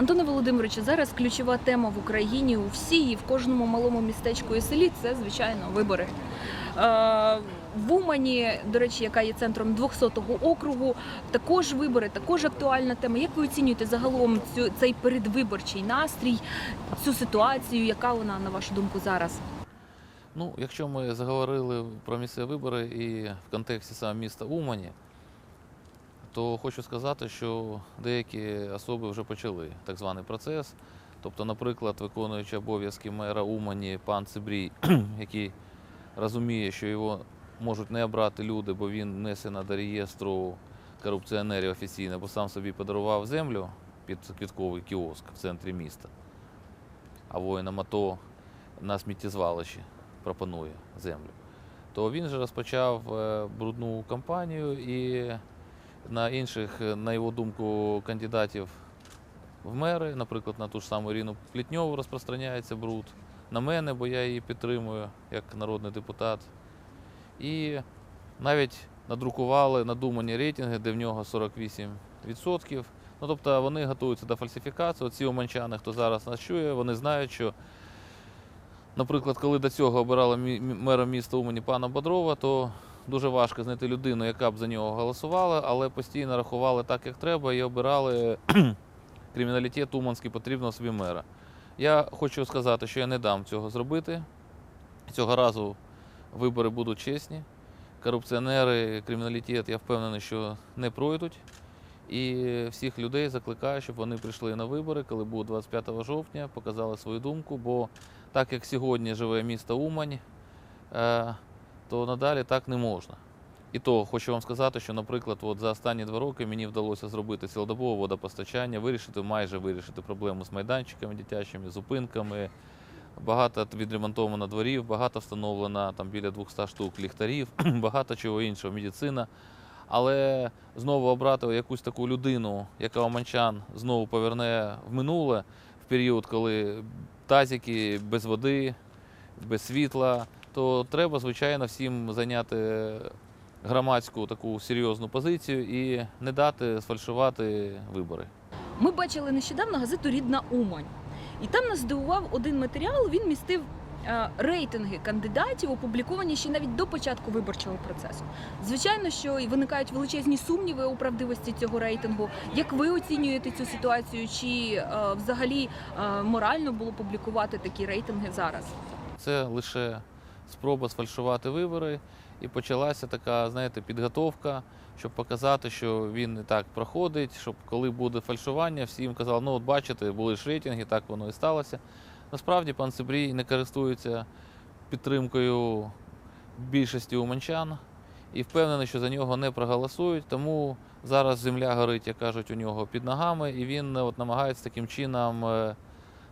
Антоне Володимировичу, зараз ключова тема в Україні у всій і в кожному малому містечку і селі це звичайно вибори. Е, В Умані, до речі, яка є центром 200-го округу, також вибори, також актуальна тема. Як ви оцінюєте загалом цю цей передвиборчий настрій, цю ситуацію? Яка вона на вашу думку зараз? Ну, якщо ми заговорили про місцеві вибори і в контексті саме міста Умані, то хочу сказати, що деякі особи вже почали так званий процес. Тобто, наприклад, виконуючи обов'язки мера Умані пан Цибрій, який розуміє, що його можуть не обрати люди, бо він внесений до реєстру корупціонерів офіційно, бо сам собі подарував землю під квітковий кіоск в центрі міста, а воїнам АТО на сміттєзвалищі пропонує землю, то він же розпочав е, брудну кампанію і на інших, е, на його думку, кандидатів в мери, наприклад, на ту ж саму Ірину Плітньову розпространяється бруд, на мене, бо я її підтримую як народний депутат. І навіть надрукували надумані рейтинги, де в нього 48%. Ну, тобто вони готуються до фальсифікації. Оці оманчани, хто зараз нас чує, вони знають, що Наприклад, коли до цього обирали мером міста Умані пана Бодрова, то дуже важко знайти людину, яка б за нього голосувала, але постійно рахували так, як треба, і обирали криміналітет Уманський потрібного собі мера. Я хочу сказати, що я не дам цього зробити. Цього разу вибори будуть чесні. Корупціонери, криміналітет, я впевнений, що не пройдуть. І всіх людей закликаю, щоб вони прийшли на вибори, коли буде 25 жовтня, показали свою думку. Бо так як сьогодні живе місто Умань, е, то надалі так не можна. І то хочу вам сказати, що, наприклад, от за останні два роки мені вдалося зробити цілодобове водопостачання, вирішити, майже вирішити проблему з майданчиками дитячими, зупинками. Багато відремонтовано дворів, багато встановлено там біля 200 штук ліхтарів, багато чого іншого, медицина. Але знову обрати якусь таку людину, яка Оманчан знову поверне в минуле, в період, коли тазики без води, без світла, то треба, звичайно, всім зайняти громадську таку серйозну позицію і не дати сфальшувати вибори. Ми бачили нещодавно газету Рідна Умань. І там нас здивував один матеріал. Він містив е, рейтинги кандидатів, опубліковані ще навіть до початку виборчого процесу. Звичайно, що і виникають величезні сумніви у правдивості цього рейтингу. Як ви оцінюєте цю ситуацію? Чи е, взагалі е, морально було публікувати такі рейтинги зараз? Це лише спроба сфальшувати вибори, і почалася така, знаєте, підготовка, щоб показати, що він не так проходить, щоб коли буде фальшування, всі їм казали, ну от бачите, були ж рейтинги, так воно і сталося. Насправді пан Сибрій не користується підтримкою більшості уманчан і впевнений, що за нього не проголосують. Тому зараз земля горить, як кажуть, у нього під ногами, і він от, намагається таким чином е,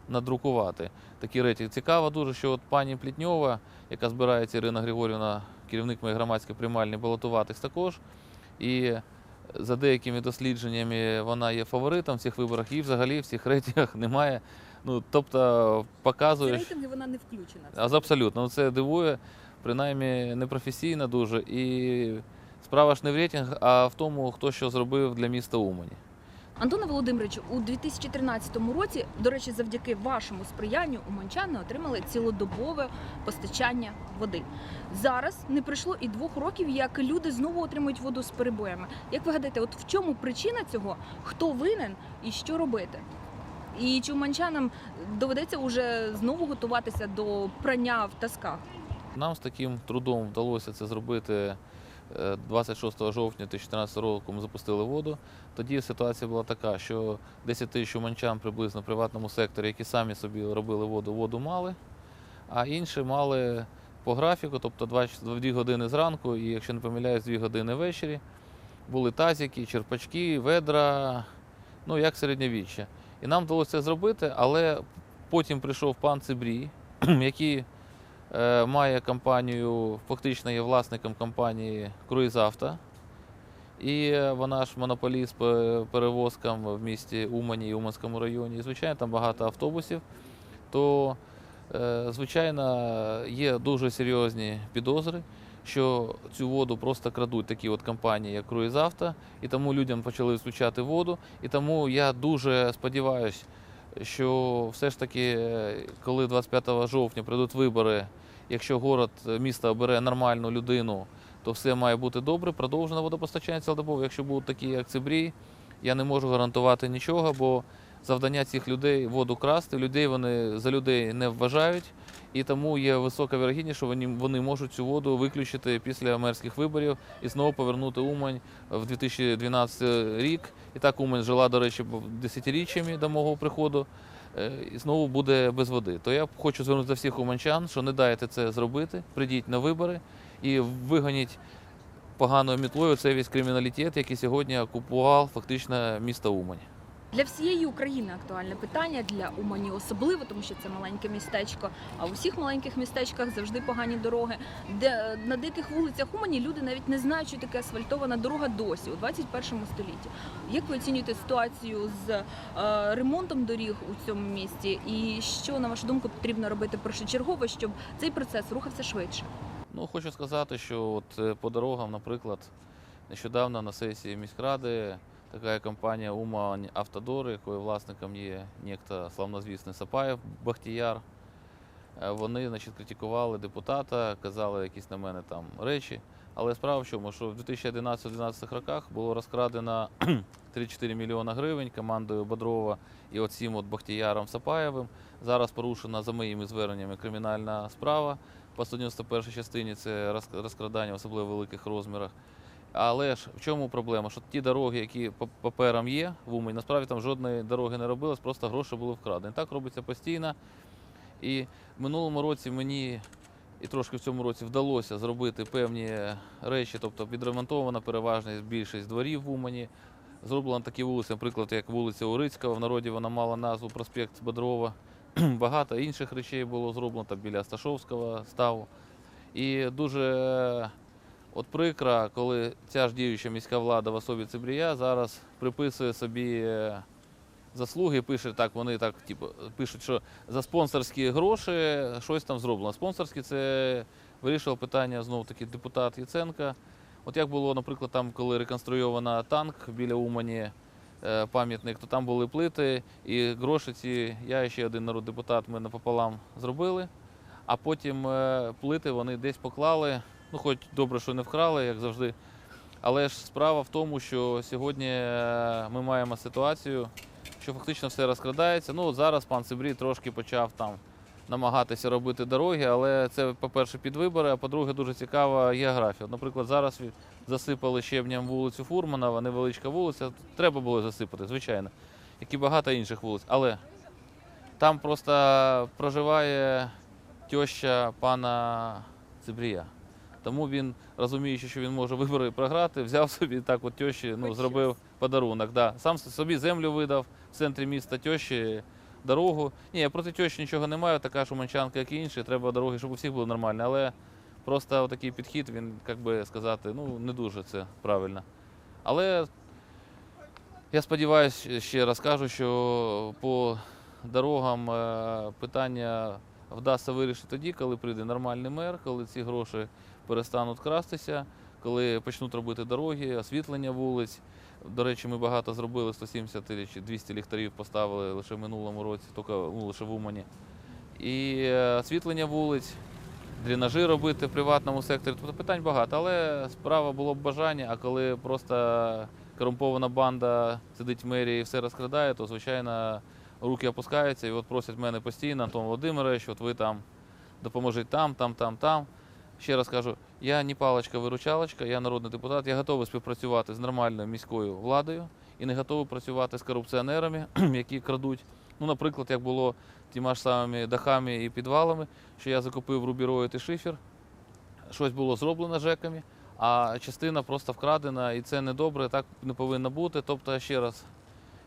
надрукувати такі рейтинги. Цікаво дуже, що от пані Плітньова, яка збирається Ірина Григорівна, керівник моєї громадської приймальні, балотуватись також. І за деякими дослідженнями вона є фаворитом в цих виборах, і взагалі в цих рейтингах немає. Ну, тобто показує, рейтинги вона не включена. а, абсолютно. Ну, Це дивує, принаймні непрофесійно дуже. І справа ж не в рейтингах, а в тому, хто що зробив для міста Умані. Антоне Володимировичу, у 2013 році, до речі, завдяки вашому сприянню уманчани отримали цілодобове постачання води. Зараз не пройшло і двох років, як люди знову отримують воду з перебоями. Як ви гадаєте, от в чому причина цього? Хто винен і що робити? І чи уманчанам доведеться уже знову готуватися до прання в тасках? Нам з таким трудом вдалося це зробити 26 жовтня 2014 року. Ми запустили воду. Тоді ситуація була така, що 10 тисяч уманчан приблизно в приватному секторі, які самі собі робили воду, воду мали, а інші мали по графіку, тобто 2 години зранку, і якщо не помиляюсь, 2 години ввечері. Були тазики, черпачки, ведра, ну як середньовіччя. І нам вдалося це зробити, але потім прийшов пан Цибрій, який е, має компанію, фактично є власником компанії Круїзавто. І е, вона ж монополіст по перевозкам в місті Умані і Уманському районі. І, звичайно, там багато автобусів. То, е, звичайно, є дуже серйозні підозри, що цю воду просто крадуть такі от компанії, як Круїзавто, і тому людям почали відключати воду. І тому я дуже сподіваюся, що все ж таки, е, коли 25 жовтня прийдуть вибори, якщо город, е, місто обере нормальну людину, то все має бути добре. Продовжено водопостачання цілодобово. Якщо будуть такі як Цибрій, я не можу гарантувати нічого, бо завдання цих людей воду красти. Людей вони за людей не вважають, і тому є висока вірогідність, що вони, вони можуть цю воду виключити після мерських виборів і знову повернути Умань в 2012 рік. І так Умань жила, до речі, десятиріччями до мого приходу. е, І знову буде без води. То я хочу звернути до всіх уманчан, що не дайте це зробити. Прийдіть на вибори і вигоніть поганою мітлою цей весь криміналітет, який сьогодні окупував фактично місто Умань. Для всієї України актуальне питання для Умані особливо, тому що це маленьке містечко. А у всіх маленьких містечках завжди погані дороги. Де на диких вулицях Умані люди навіть не знають, що таке асфальтована дорога досі у 21 столітті. Як ви оцінюєте ситуацію з е, ремонтом доріг у цьому місті? І що на вашу думку потрібно робити першочергово, щоб цей процес рухався швидше? Ну, хочу сказати, що от е, по дорогам, наприклад, нещодавно на сесії міськради така компанія Умань Автодор, якою власником є некто славнозвісний Сапаєв Бахтіяр. Е, Вони значить, критикували депутата, казали якісь на мене там речі. Але справа в чому, що в 2011-2012 роках було розкрадено 3-4 мільйона гривень командою Бодрова і оцим от Бахтіяром Сапаєвим. Зараз порушена за моїми зверненнями кримінальна справа по 191 частині це розкрадання в особливо великих розмірах. Але ж в чому проблема? Що ті дороги, які паперам є в Умані, насправді там жодної дороги не робилось, просто гроші були вкрадені. Так робиться постійно. І в минулому році мені і трошки в цьому році вдалося зробити певні речі, тобто підремонтована переважна більшість дворів в Умані. Зроблено такі вулиці, наприклад, як вулиця Урицького, в народі вона мала назву проспект Бодрова. Багато інших речей було зроблено там біля Сташовського ставу. І дуже от прикро, коли ця ж діюча міська влада в особі Цибрія зараз приписує собі е, заслуги, пише так, вони так, типу, пишуть, що за спонсорські гроші щось там зроблено. Спонсорські це вирішував питання знову таки депутат Яценка. От як було, наприклад, там, коли реконструйовано танк біля Умані, е, пам'ятник, то там були плити, і гроші ці, я і ще один народ депутат, ми напополам зробили. А потім е, плити вони десь поклали. Ну, хоч добре, що не вкрали, як завжди. Але ж справа в тому, що сьогодні е, ми маємо ситуацію, що фактично все розкрадається. Ну, от зараз пан Сибрій трошки почав там намагатися робити дороги, але це, по-перше, під вибори, а по-друге, дуже цікава географія. Наприклад, зараз засипали щебнем вулицю Фурманова, невеличка вулиця. Треба було засипати, звичайно, як і багато інших вулиць. Але там просто проживає теща пана Цибрія. Тому він, розуміючи, що він може вибори програти, взяв собі так от тещі, ну, зробив подарунок. Да. Сам собі землю видав в центрі міста тещі, дорогу. Ні, я проти тещі нічого не маю, така ж уманчанка, як і інші. Треба дороги, щоб у всіх було нормально. Але просто такий підхід, він, як би сказати, ну, не дуже це правильно. Але я сподіваюся, ще раз кажу, що по дорогам е, питання вдасться вирішити тоді, коли прийде нормальний мер, коли ці гроші перестануть крастися, коли почнуть робити дороги, освітлення вулиць. До речі, ми багато зробили 170 чи 200 ліхтарів поставили лише в минулому році, тільки ну, лише в Умані. І е, освітлення вулиць, дренажі робити в приватному секторі. Тобто питань багато, але справа було б бажання, а коли просто корумпована банда сидить в мерії і все розкрадає, то звичайно руки опускаються і от просять мене постійно, Антон Володимирович, от ви там допоможіть там, там, там, там. Ще раз кажу, я не паличка-виручалочка, я народний депутат, я готовий співпрацювати з нормальною міською владою і не готовий працювати з корупціонерами, які крадуть. Ну, наприклад, як було тіма ж самими дахами і підвалами, що я закупив рубіроїд і шифер, щось було зроблено жеками, а частина просто вкрадена, і це недобре, так не повинно бути. Тобто, ще раз,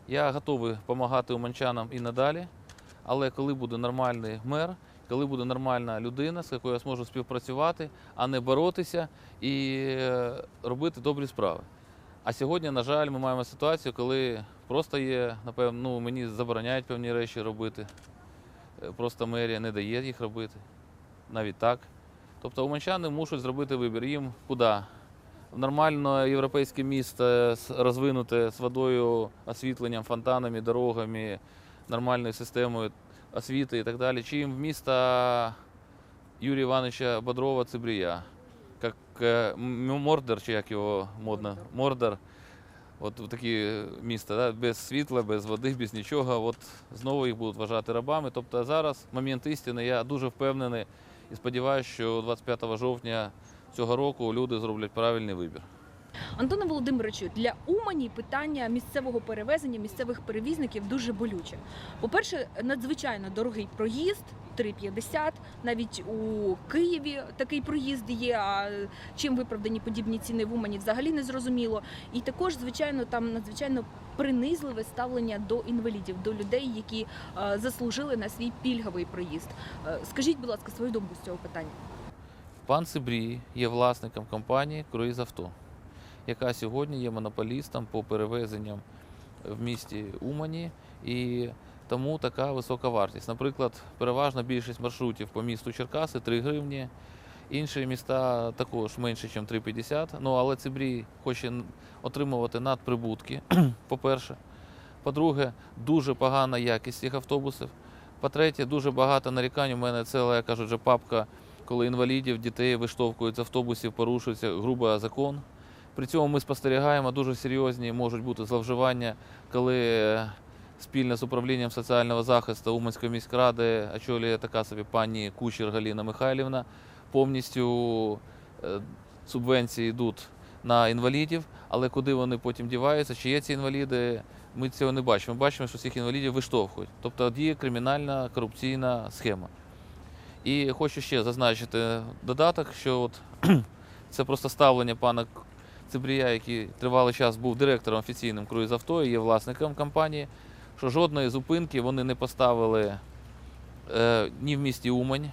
я готовий допомагати уманчанам і надалі, але коли буде нормальний мер, коли буде нормальна людина, з якою я зможу співпрацювати, а не боротися і е, робити добрі справи. А сьогодні, на жаль, ми маємо ситуацію, коли просто є, напевно, ну, мені забороняють певні речі робити. Е, Просто мерія не дає їх робити. Навіть так. Тобто уманчани мусять зробити вибір. Їм куди? В нормальне європейське місто розвинуте з водою, освітленням, фонтанами, дорогами, нормальною системою освіти і так далі. Чи в місто Юрія Івановича Бодрова Цибрія, як е, Мордор, чи як його модно, Мордор. От такі міста, да? без світла, без води, без нічого. От знову їх будуть вважати рабами. Тобто зараз момент істини, я дуже впевнений і сподіваюся, що 25 жовтня цього року люди зроблять правильний вибір. Антоне Володимировичу, для Умані питання місцевого перевезення місцевих перевізників дуже болюче. По-перше, надзвичайно дорогий проїзд 3,50. Навіть у Києві такий проїзд є. А чим виправдані подібні ціни в Умані взагалі не зрозуміло. І також, звичайно, там надзвичайно принизливе ставлення до інвалідів, до людей, які е, заслужили на свій пільговий проїзд. Е, скажіть, будь ласка, свою думку з цього питання. Пан Цибрій є власником компанії Круїз Авто, яка сьогодні є монополістом по перевезенням в місті Умані. І тому така висока вартість. Наприклад, переважна більшість маршрутів по місту Черкаси 3 гривні. Інші міста також менше, ніж 3,50. Ну, але Цибрій хоче отримувати надприбутки, по-перше. По-друге, дуже погана якість цих автобусів. По-третє, дуже багато нарікань. У мене ціла, я кажу, папка, коли інвалідів, дітей виштовхують з автобусів, порушується грубо закон. При цьому ми спостерігаємо дуже серйозні можуть бути зловживання, коли е, спільно з управлінням соціального захисту Уманської міськради очолює така собі пані Кучер Галіна Михайлівна. Повністю е, субвенції йдуть на інвалідів, але куди вони потім діваються, чи є ці інваліди, ми цього не бачимо. Ми бачимо, що цих інвалідів виштовхують. Тобто діє кримінальна корупційна схема. І хочу ще зазначити додаток, що от це просто ставлення пана Цибрія, який тривалий час був директором офіційним круїз авто і є власником компанії, що жодної зупинки вони не поставили е, ні в місті Умань,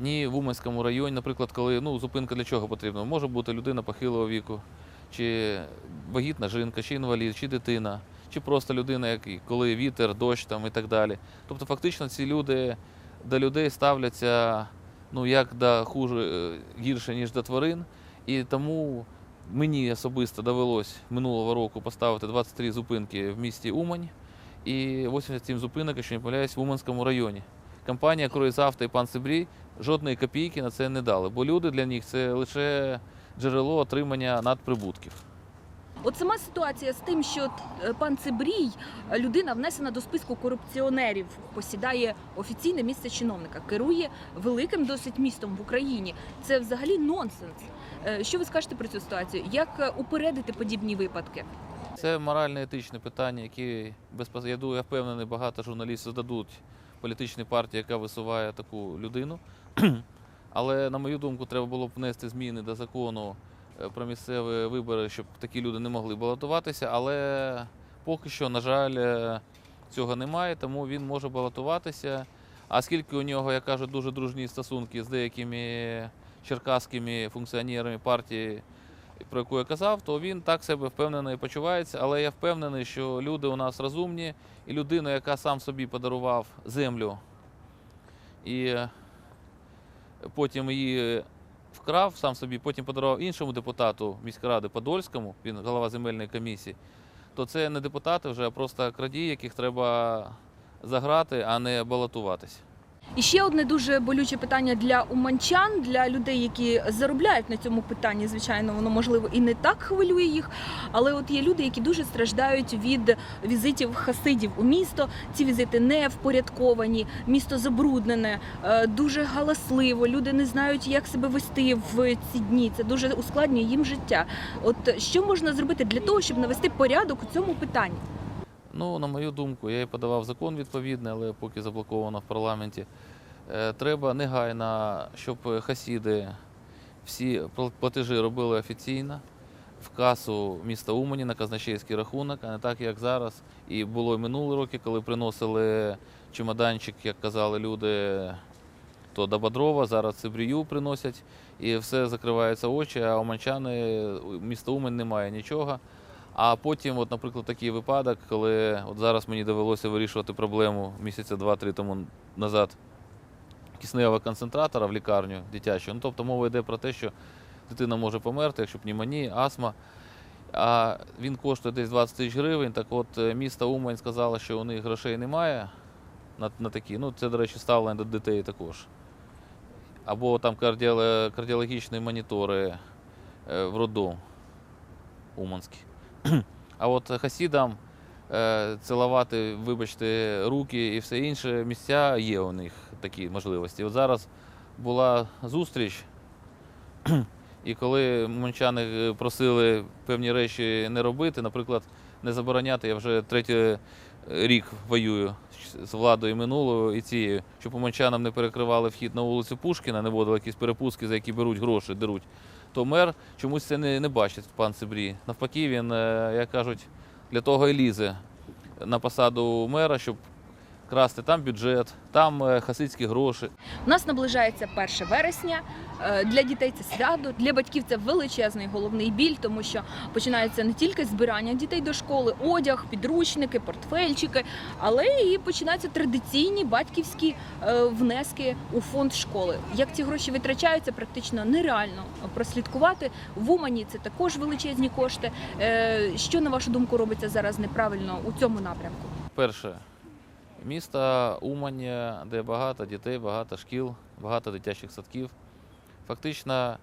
ні в Уманському районі. Наприклад, коли ну, зупинка для чого потрібна? Може бути людина похилого віку, чи вагітна жінка, чи інвалід, чи дитина, чи просто людина, який, коли вітер, дощ там, і так далі. Тобто, фактично, ці люди до людей ставляться ну, як до хуже, е, гірше, ніж до тварин. І тому мені особисто довелось минулого року поставити 23 зупинки в місті Умань і 87 зупинок, якщо не помиляюсь, в Уманському районі. Компанія Круїзавто і пан Сибрій жодної копійки на це не дали, бо люди для них це лише джерело отримання надприбутків. От сама ситуація з тим, що е, пан Цибрій, е, людина внесена до списку корупціонерів, посідає офіційне місце чиновника, керує великим досить містом в Україні. Це взагалі нонсенс. Е, Що ви скажете про цю ситуацію? Як е, упередити подібні випадки? Це морально-етичне питання, яке безпос- я думаю, я впевнений, багато журналістів дадуть політичній партії, яка висуває таку людину. Але, на мою думку, треба було б внести зміни до закону е, про місцеві вибори, щоб такі люди не могли балотуватися. Але поки що, на жаль, цього немає, тому він може балотуватися. А скільки у нього, як кажуть, дуже дружні стосунки з деякими черкаськими функціонерами партії, про яку я казав, то він так себе впевнено і почувається. Але я впевнений, що люди у нас розумні, і людина, яка сам собі подарував землю і потім її вкрав сам собі, потім подарував іншому депутату міськради Подольському, він голова земельної комісії, то це не депутати вже, а просто крадії, яких треба заграти, а не балотуватися. І ще одне дуже болюче питання для уманчан, для людей, які заробляють на цьому питанні. Звичайно, воно можливо і не так хвилює їх. Але от є люди, які дуже страждають від візитів хасидів у місто. Ці візити не впорядковані, місто забруднене, е, дуже галасливо. Люди не знають, як себе вести в ці дні. Це дуже ускладнює їм життя. От що можна зробити для того, щоб навести порядок у цьому питанні? Ну, на мою думку, я і подавав закон відповідний, але поки заблоковано в парламенті. Е, Треба негайно, щоб хасіди всі платежі робили офіційно в касу міста Умані на казначейський рахунок, а не так, як зараз. І було і минулі роки, коли приносили чемоданчик, як казали люди, то до Бодрова, зараз Цибрію приносять, і все закриваються очі, а уманчани, міста Умань немає нічого. А потім, от, наприклад, такий випадок, коли от зараз мені довелося вирішувати проблему місяця два-три тому назад кисневого концентратора в лікарню дитячу. Ну, тобто мова йде про те, що дитина може померти, якщо пневмонія, астма. А він коштує десь 20 тисяч гривень. Так от е, місто Умань сказало, що у них грошей немає на, на такі. Ну, це, до речі, ставлення до дітей також. Або там кардіологічні монітори е, в роддом Уманський. А от хасідам е, цілувати, вибачте, руки і все інше місця є у них такі можливості. От зараз була зустріч, і коли мунчани е, просили певні речі не робити, наприклад, не забороняти, я вже третій рік воюю з владою минулою і цією, щоб уманчанам не перекривали вхід на вулицю Пушкіна, не вводили якісь перепустки, за які беруть гроші, деруть, то мер чомусь це не, не бачить, пан Сибрі. Навпаки, він, е, як кажуть, для того і лізе на посаду мера, щоб красти там бюджет, там е, хасидські гроші. У нас наближається 1 вересня. Е, Для дітей це свято, для батьків це величезний головний біль, тому що починається не тільки збирання дітей до школи, одяг, підручники, портфельчики, але і починаються традиційні батьківські е, внески у фонд школи. Як ці гроші витрачаються, практично нереально прослідкувати. В Умані це також величезні кошти. Що на вашу думку робиться зараз неправильно у цьому напрямку? Перше, місто Умань, де багато дітей, багато шкіл, багато дитячих садків. Фактично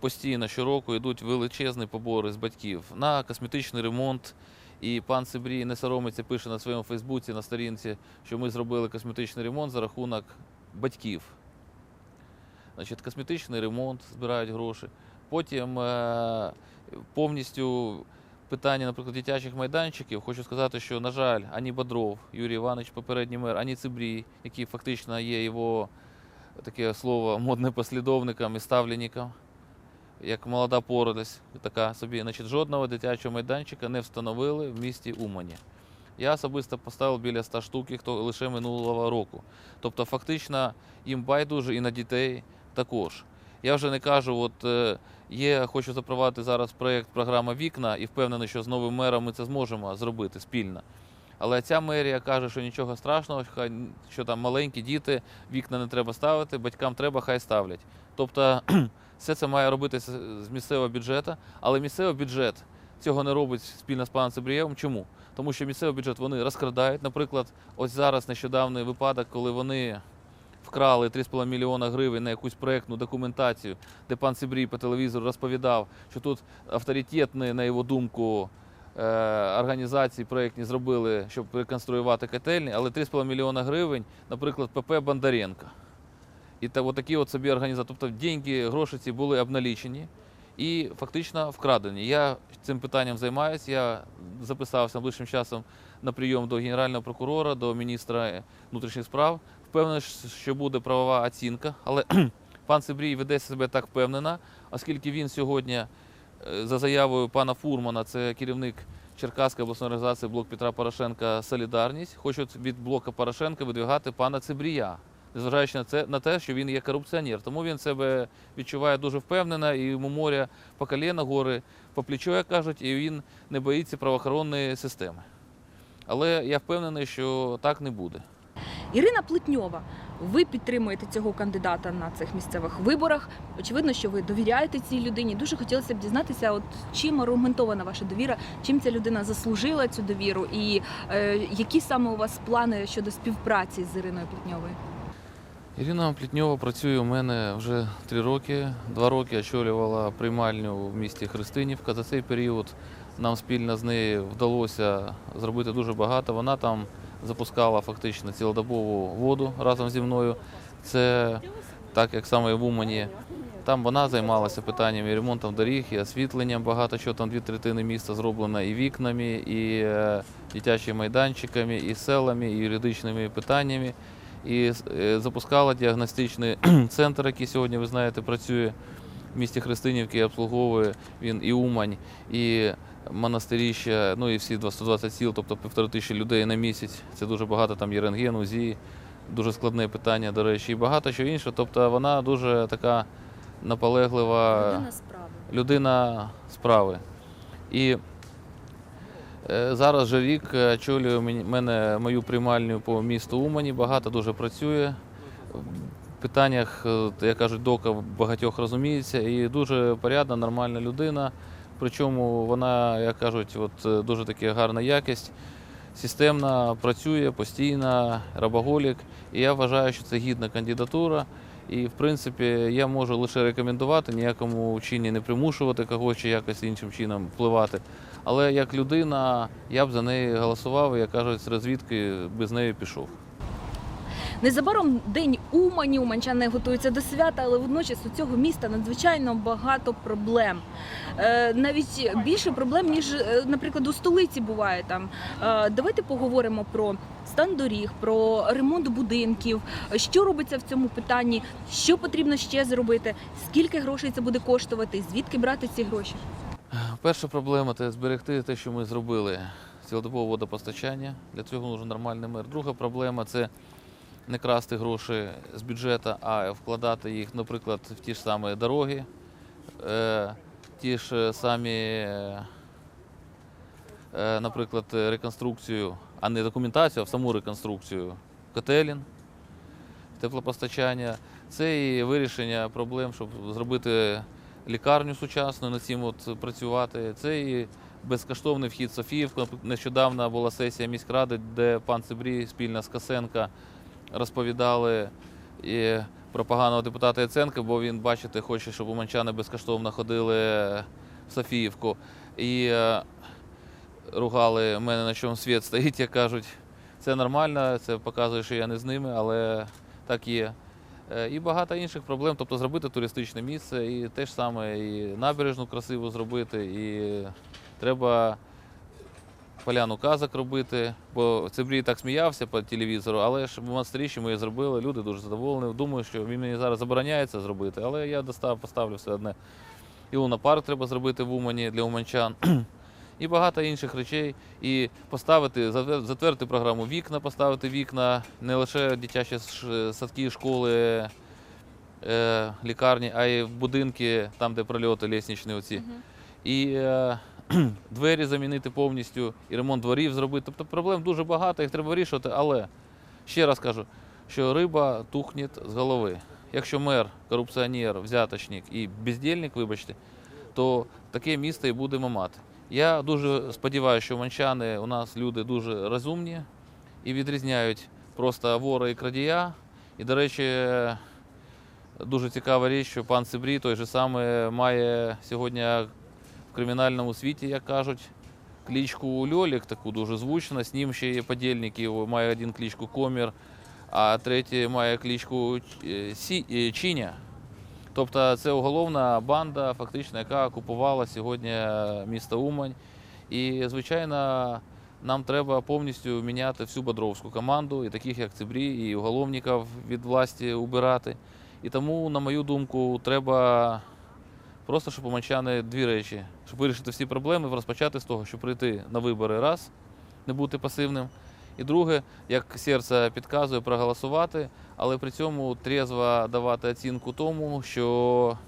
постійно щороку йдуть величезні побори з батьків на косметичний ремонт. І пан Сибрій не соромиться, пише на своєму Фейсбуці на сторінці, що ми зробили косметичний ремонт за рахунок батьків. Значить, косметичний ремонт збирають гроші. Потім е, повністю питання, наприклад, дитячих майданчиків. Хочу сказати, що, на жаль, ані Бодров, Юрій Іванович, попередній мер, ані Цибрій, який фактично є його таке слово модним послідовником і ставленником, як молода породись, така собі, значить, жодного дитячого майданчика не встановили в місті Умані. Я особисто поставив біля 100 штук їх лише минулого року. Тобто, фактично, їм байдуже і на дітей також. Я вже не кажу, от е, є, хочу запровадити зараз проєкт програма Вікна і впевнений, що з новим мером ми це зможемо зробити спільно. Але ця мерія каже, що нічого страшного, що там маленькі діти, вікна не треба ставити, батькам треба, хай ставлять. Тобто все це має робитися з місцевого бюджету, але місцевий бюджет цього не робить спільно з паном Цибрієвим. Чому? Тому що місцевий бюджет вони розкрадають. Наприклад, ось зараз нещодавний випадок, коли вони вкрали 3,5 мільйона гривень на якусь проєктну документацію, де пан Цибрій по телевізору розповідав, що тут авторитетні, на його думку, е, організації проєктні зробили, щоб реконструювати котельні, але 3,5 мільйона гривень, наприклад, ПП Бондаренка. І та, от такі от собі організації. Тобто деньги, гроші ці були обналічені і фактично вкрадені. Я цим питанням займаюся. Я записався ближчим часом на прийом до генерального прокурора, до міністра внутрішніх справ. Впевнений, що буде правова оцінка, але пан Сибрій веде себе так впевнено, оскільки він сьогодні, е, за заявою пана Фурмана, це керівник Черкаської обласної організації блок Петра Порошенка Солідарність, хочуть від блока Порошенка видвигати пана Цибрія, незважаючи на це на те, що він є корупціонер. Тому він себе відчуває дуже впевнено, і йому моря по коліна, гори по плечо, як кажуть, і він не боїться правоохоронної системи. Але я впевнений, що так не буде. Ірина Плетньова, ви підтримуєте цього кандидата на цих місцевих виборах. Очевидно, що ви довіряєте цій людині. Дуже хотілося б дізнатися, от чим аргументована ваша довіра, чим ця людина заслужила цю довіру, і е, які саме у вас плани щодо співпраці з Іриною Плетньовою? Ірина Плітньова працює у мене вже три роки. Два роки очолювала приймальню в місті Христинівка. За цей період нам спільно з нею вдалося зробити дуже багато. Вона там запускала фактично цілодобову воду разом зі мною. Це так як саме в Умані. Там вона займалася питаннями і ремонтом доріг, і освітленням. Багато чого там дві третини міста зроблено і вікнами, і е, дитячими майданчиками, і селами, і юридичними питаннями. І е, запускала діагностичний центр, який сьогодні, ви знаєте, працює в місті Христинівки, обслуговує він і Умань, і монастиріща, ну і всі 120 сіл, тобто півтори тисячі людей на місяць. Це дуже багато, там є рентген, УЗІ, дуже складне питання, до речі, і багато що інше. Тобто вона дуже така наполеглива справи. людина справи. І е, зараз вже рік е, очолює мене мою приймальню по місту Умані, багато дуже працює. В питаннях, е, як кажуть, дока багатьох розуміється і дуже порядна, нормальна людина. Причому вона, як кажуть, от е, дуже така гарна якість, системна, працює постійно, рабоголік. І я вважаю, що це гідна кандидатура. І, в принципі, я можу лише рекомендувати, ніякому чині не примушувати когось чи якось іншим чином впливати. Але як людина, я б за неї голосував, і, як кажуть, з розвідки без неї пішов. Незабаром день Умані, уманчани готуються до свята, але водночас у цього міста надзвичайно багато проблем. Е, навіть більше проблем, ніж, е, наприклад, у столиці буває там. Е, давайте поговоримо про стан доріг, про ремонт будинків, що робиться в цьому питанні, що потрібно ще зробити, скільки грошей це буде коштувати, звідки брати ці гроші. Перша проблема це зберегти те, що ми зробили цілодобове водопостачання. Для цього нужен нормальний мер. Друга проблема це не красти гроші з бюджету, а вкладати їх, наприклад, в ті ж самі дороги, е, ті ж самі, е, наприклад, реконструкцію, а не документацію, а в саму реконструкцію котелін, теплопостачання. Це і вирішення проблем, щоб зробити лікарню сучасну, над цим от працювати. Це і безкоштовний вхід Софіївку. Нещодавно була сесія міськради, де пан Цибрій спільно з Косенка розповідали і про поганого депутата Яценка, бо він, бачите, хоче, щоб уманчани безкоштовно ходили в Софіївку. І е, ругали мене, на чому світ стоїть, як кажуть. Це нормально, це показує, що я не з ними, але так є. Е, І багато інших проблем, тобто зробити туристичне місце, і те ж саме, і набережну красиву зробити, і треба поляну казок робити. Бо Цибрій так сміявся по телевізору, але ж що ми її зробили, люди дуже задоволені. Думаю, що він мені зараз забороняється зробити, але я достав, поставлю все одне. І лунопарк треба зробити в Умані для уманчан. І багато інших речей. І поставити, затвердити програму вікна, поставити вікна, не лише дитячі садки, школи, е, лікарні, а й будинки, там, де прольоти лісничні оці. І е, двері замінити повністю, і ремонт дворів зробити. Тобто проблем дуже багато, їх треба вирішувати, але ще раз кажу, що риба тухне з голови. Якщо мер, корупціонер, взяточник і бездільник, вибачте, то таке місто і будемо мати. Я дуже сподіваюся, що манчани у нас люди дуже розумні і відрізняють просто вора і крадія. І, до речі, дуже цікава річ, що пан Сибрій той же самий має сьогодні в кримінальному світі, як кажуть, кличку Льолік, таку дуже звучну. З ним ще є подільники, має один кличку Комір, а третій має кличку е, е, Чіня. Тобто це уголовна банда, фактично, яка окупувала сьогодні місто Умань. І, звичайно, нам треба повністю міняти всю Бодровську команду, і таких як Цибрій, і уголовників від власті убирати. І тому, на мою думку, треба просто, щоб уманчани дві речі, щоб вирішити всі проблеми, розпочати з того, щоб прийти на вибори раз, не бути пасивним. І друге, як серце підказує, проголосувати, але при цьому трезво давати оцінку тому, що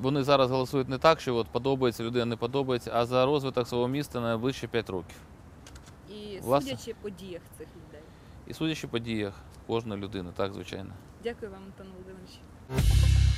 вони зараз голосують не так, що от подобається, людина не подобається, а за розвиток свого міста на найближчі 5 років. І Власне. судячи по діях цих людей. І судячи по діях кожної людини, так, звичайно. Дякую вам, Антон Володимирович.